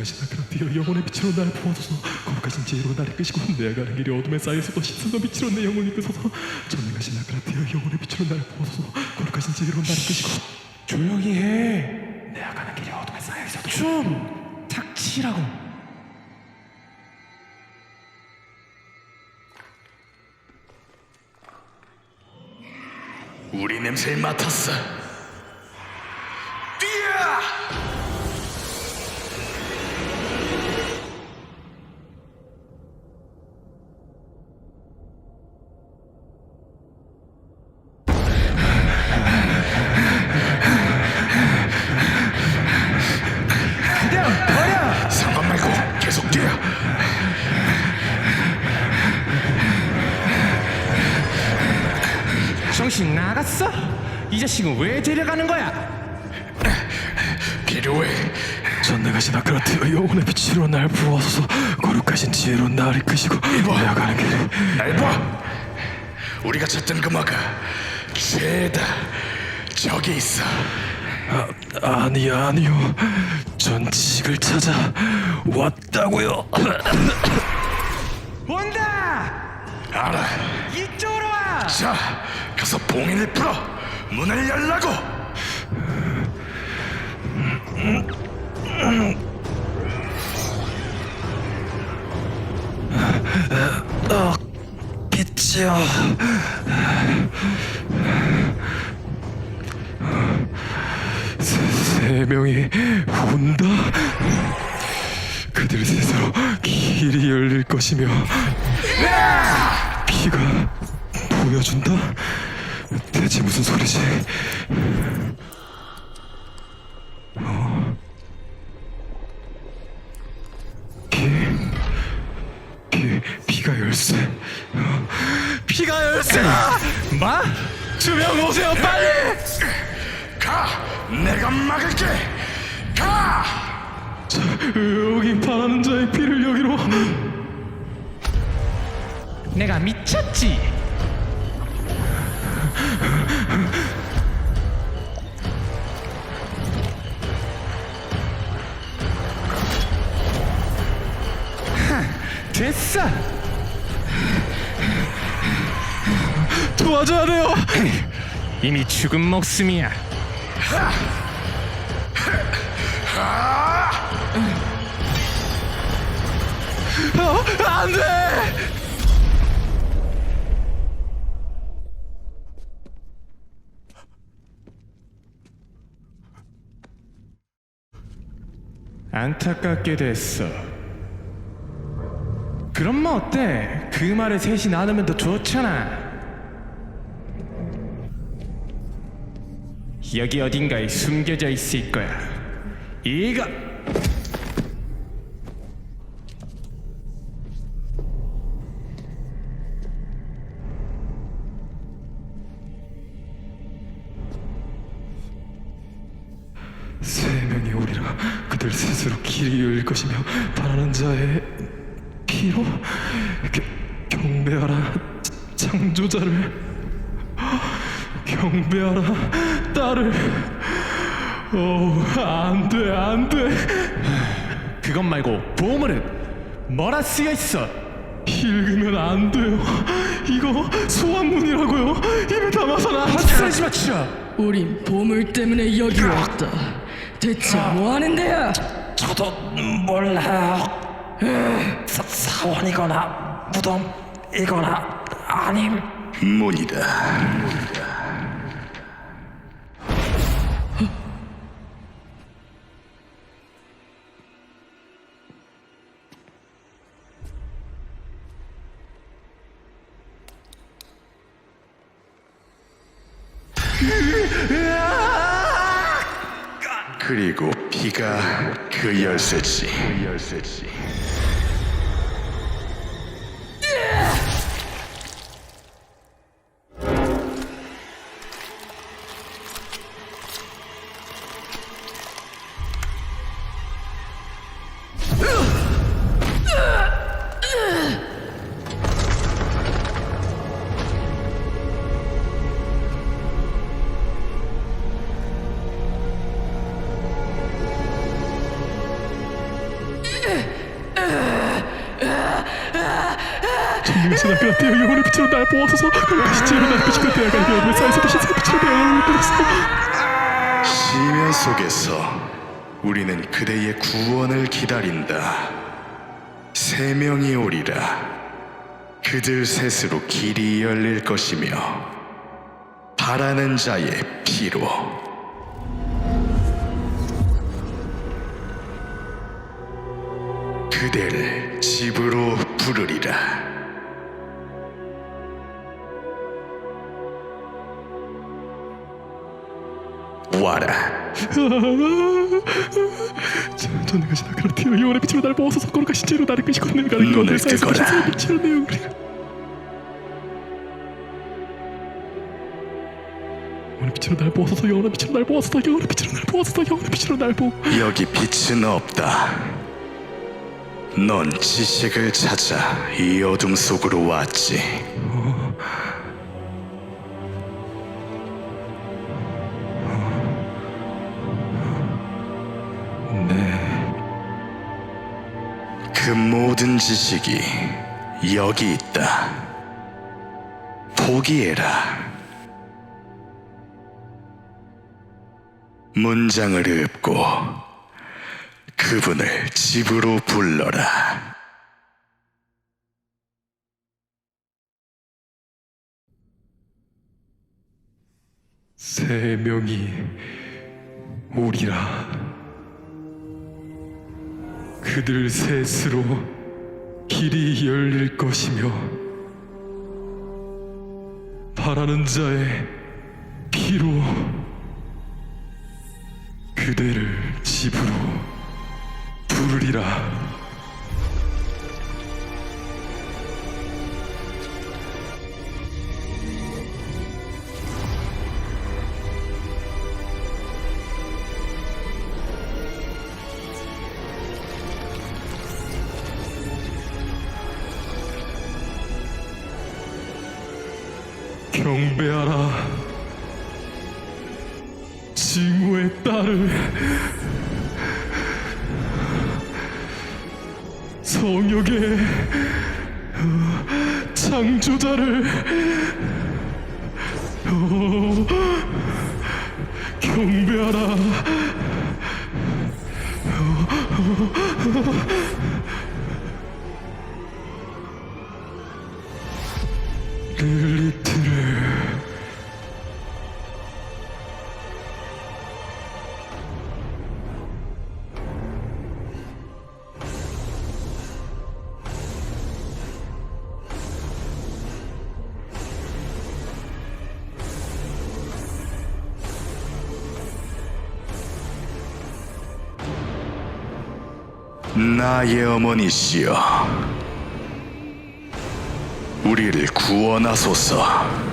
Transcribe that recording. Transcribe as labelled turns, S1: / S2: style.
S1: 전능하신 아크라티여 영혼의 빛으로 나를 부어소서 거룩하신 지혜로 나를 끄시고 내가 가는 길이 어둠에 쌓여서도 신선과 빛으로 내 영혼을 끄소서 전능하신 아크라티여 영혼의 빛으로 나를 부어소서 거룩하신 지혜로 나를 끄시고
S2: 조용히 해.
S1: 내가 가는 길이 어둠에 쌓여있어도
S2: 좀 닥치라고.
S3: 우리 냄새를 맡았어.
S2: 나갔어? 이 자식은 왜 데려가는 거야?
S3: 필요해.
S1: 전능하신 아크라티여 영혼의 빛으로 날 부어소서 거룩하신 지혜로 나를 끄시고 내가 가는 길이
S3: 날 봐. 우리가 찾던 그 마가 죄다. 저기 있어.
S1: 아, 아니 아니요 전 지식을 찾아 왔다고요
S2: 온다.
S3: 알아.
S2: 이쪽으로 와.
S3: 자, 가서 봉인을 풀어. 문을 열라고.
S1: 빛이야 세, 세 명이 온다 그들 셋으로 길이 열릴 것이며 피가 보여준다 대체 무슨 소리지 피, 피, 피가 열쇠. 어, 피가 열쇠다!
S2: 뭐?
S1: 두명 오세요, 빨리!
S3: 가. 내가 막을게. 가.
S1: 자, 여기 바라는 자의 피를 여기로.
S2: 내가 미쳤지. 이미 죽은 목숨이야.
S1: 어, 안 돼!
S2: 안타깝게 됐어. 그럼 뭐 어때? 그 말을 셋이 나누면 더 좋잖아. 여기 어딘가에 숨겨져 있을 거야. 이거
S1: 세 명이 오리라 그들 스스로 길이 열릴 것이며 바라는 자의 피로 겨, 경배하라 창조자를 경배하라 딸을 어 안돼 안돼
S2: 그것 말고 보물은 뭐라 쓰여 있어?
S1: 읽으면 안 돼요 이거 소환문이라고요 입에 담아서는 안
S2: 헛소리지 마 치라.
S4: 우린 보물 때문에 여기 왔다. 대체 뭐 하는 데야?
S5: 저도 몰라요. 사, 사원이거나 무덤이거나 아님
S3: 문이다. 그리고 피가 그 열쇠지. 그 열쇠지.
S1: 전능하신 아그라테여 영혼의 빛으로 날 보아소서 거룩하신 지혜로 나를 끄시고 내가 가는 길 어둠에 쌓여서 신선한 빛으로 내 영혼을 이끌어서
S3: 시면 속에서 우리는 그대의 구원을 기다린다. 세 명이 오리라. 그들 셋으로 길이 열릴 것이며 바라는 자의 피로 그대를 집으로 부르리라. 와라.
S1: 전능하신 아그라테여 영혼의 빛으로 날 보아소서 거룩하신 지혜로 나를 끄시고 내가 가는
S3: 눈을
S1: 쌓여서
S3: 뜨거라.
S1: 신선한 빛으로 내 영혼의 빛으로 날 보아소서 영혼의 빛으로 날 보아소서 영혼의 빛으로 날 보아소서 영혼의 빛으로 날 보.
S3: 여기 빛은 없다. 넌 지식을 찾아 이 어둠 속으로 왔지. 그 모든 지식이 여기 있다. 포기해라. 문장을 읊고 그분을 집으로 불러라.
S1: 세 명이 오리라. 그들 셋으로 길이 열릴 것이며 바라는 자의 피로 그대를 집으로 부르리라. 경배하라. 징후의 딸을 성역의 어, 창조자를 어, 경배하라. 릴리트를
S3: 나의 어머니시여, 우리를 구원하소서.